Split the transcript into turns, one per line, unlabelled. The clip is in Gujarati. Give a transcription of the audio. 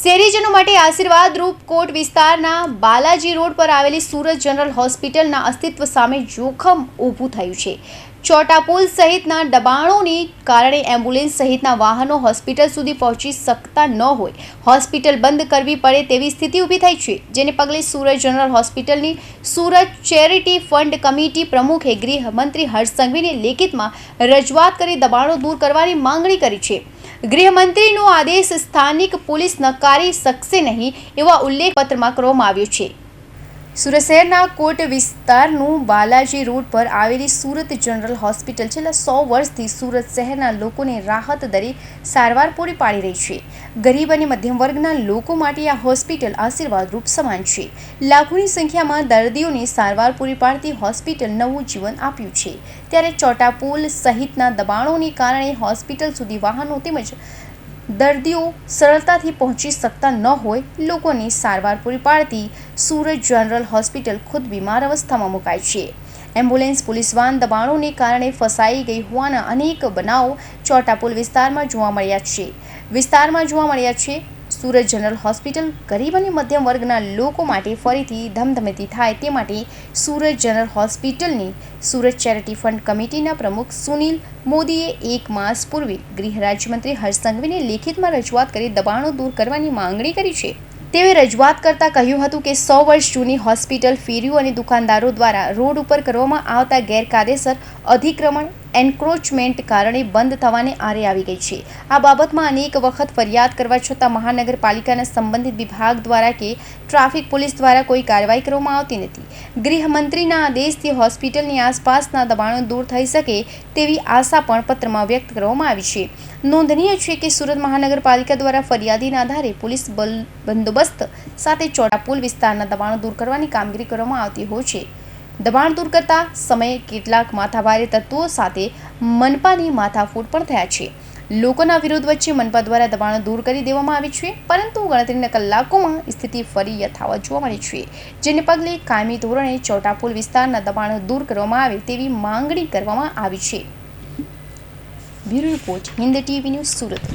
શહેરીજનો માટે આશીર્વાદ રૂપ કોટ વિસ્તારના બાલાજી રોડ પર આવેલી સુરત જનરલ હોસ્પિટલના અસ્તિત્વ સામે જોખમ ઊભું થયું છે. ચોટા પુલ સહિતના દબાણોની કારણે એમ્બ્યુલન્સ સહિતના વાહનો હોસ્પિટલ સુધી પહોંચી શકતા ન હોય. હોસ્પિટલ બંધ કરવી પડે તેવી સ્થિતિ ઊભી થઈ છે, જેને પગલે સુરત જનરલ હોસ્પિટલની સુરત ચેરિટી ફંડ કમિટી પ્રમુખે ગૃહમંત્રી હર્ષ સંઘવીને લેખિતમાં રજૂઆત કરી દબાણો દૂર કરવાની માંગણી કરી છે. ગૃહમંત્રીનો આદેશ સ્થાનિક પોલીસ નકારી શકશે નહીં એવા ઉલ્લેખ પત્રમાં કરવામાં આવ્યો છે. સુરત શહેરના કોટ વિસ્તારનું બાલાજી રોડ પર આવેલી સુરત જનરલ હોસ્પિટલ છેલ્લા સો વર્ષથી સુરત શહેરના લોકોને રાહત દરે સારવાર પૂરી પાડી રહી છે. ગરીબ અને મધ્યમ વર્ગના લોકો માટે આ હોસ્પિટલ આશીર્વાદરૂપ સમાન છે. લાખોની સંખ્યામાં દર્દીઓને સારવાર પૂરી પાડતી હોસ્પિટલ નવું જીવન આપ્યું છે. ત્યારે ચોટા પુલ સહિતના દબાણોને કારણે હોસ્પિટલ સુધી વાહનો તેમજ દર્દીઓ સરળતાથી પહોંચી શકતા ન હોય, લોકોને સારવાર પૂરી પાડતી સુરત જનરલ હોસ્પિટલ ખુદ બીમાર અવસ્થામાં મુકાય છે. એમ્બ્યુલન્સ પોલીસ વાન દબાણોને કારણે ફસાઈ ગઈ હોવાના અનેક બનાવો ચોટાપુલ વિસ્તારમાં જોવા મળ્યા છે. વિસ્તારમાં જોવા મળ્યા છે સુરત જનરલ હોસ્પિટલ ગરીબ અને મધ્યમ વર્ગના લોકો માટે ફરીથી ધમધમતી થાય તે માટે સુરત જનરલ હોસ્પિટલની સુરત ચેરિટી ફંડ કમિટીના પ્રમુખ સુનિલ મોદીએ એક માસ પૂર્વે ગૃહ રાજ્યમંત્રી હર્ષ લેખિતમાં રજૂઆત કરી દબાણો દૂર કરવાની માંગણી કરી છે. તેઓએ રજૂઆત કરતાં કહ્યું હતું કે સો વર્ષ જૂની હોસ્પિટલ ફેરીઓ અને દુકાનદારો દ્વારા રોડ ઉપર કરવામાં આવતા ગેરકાયદેસર અધિક્રમણ, એન્ક્રોચમેન્ટ કારણે બંધ થવાને આરે આવી ગઈ છે. આ બાબતમાં અનેક વખત ફરિયાદ કરવા છતાં મહાનગરપાલિકાના સંબંધિત વિભાગ દ્વારા કે ટ્રાફિક પોલીસ દ્વારા કોઈ કાર્યવાહી કરવામાં આવતી નથી. ગૃહમંત્રીના આદેશથી હોસ્પિટલની આસપાસના દબાણો દૂર થઈ શકે તેવી આશા પણ પત્રમાં વ્યક્ત કરવામાં આવી છે. નોંધનીય છે કે સુરત મહાનગરપાલિકા દ્વારા ફરિયાદીના આધારે પોલીસ બંદોબસ્ત સાથે ચોડા પુલ વિસ્તારના દબાણો દૂર કરવાની કામગીરી કરવામાં આવતી હોય છે. દબાણ દૂર કરતા સમયે કેટલાક માથાભારે તત્વો સાથે મનપાની માથાફૂટ પણ થયા છે. લોકોના વિરોધ વચ્ચે મનપા દ્વારા દબાણ દૂર કરી દેવામાં આવી છે, પરંતુ ગણતરીના કલાકોમાં સ્થિતિ ફરી યથાવત જોવા મળી છે, જેને પગલે કાયમી ધોરણે ચોટાપુલ વિસ્તારના દબાણ દૂર કરવામાં આવે તેવી માંગણી કરવામાં આવી છે. Bureau report, Hind TV news Surat.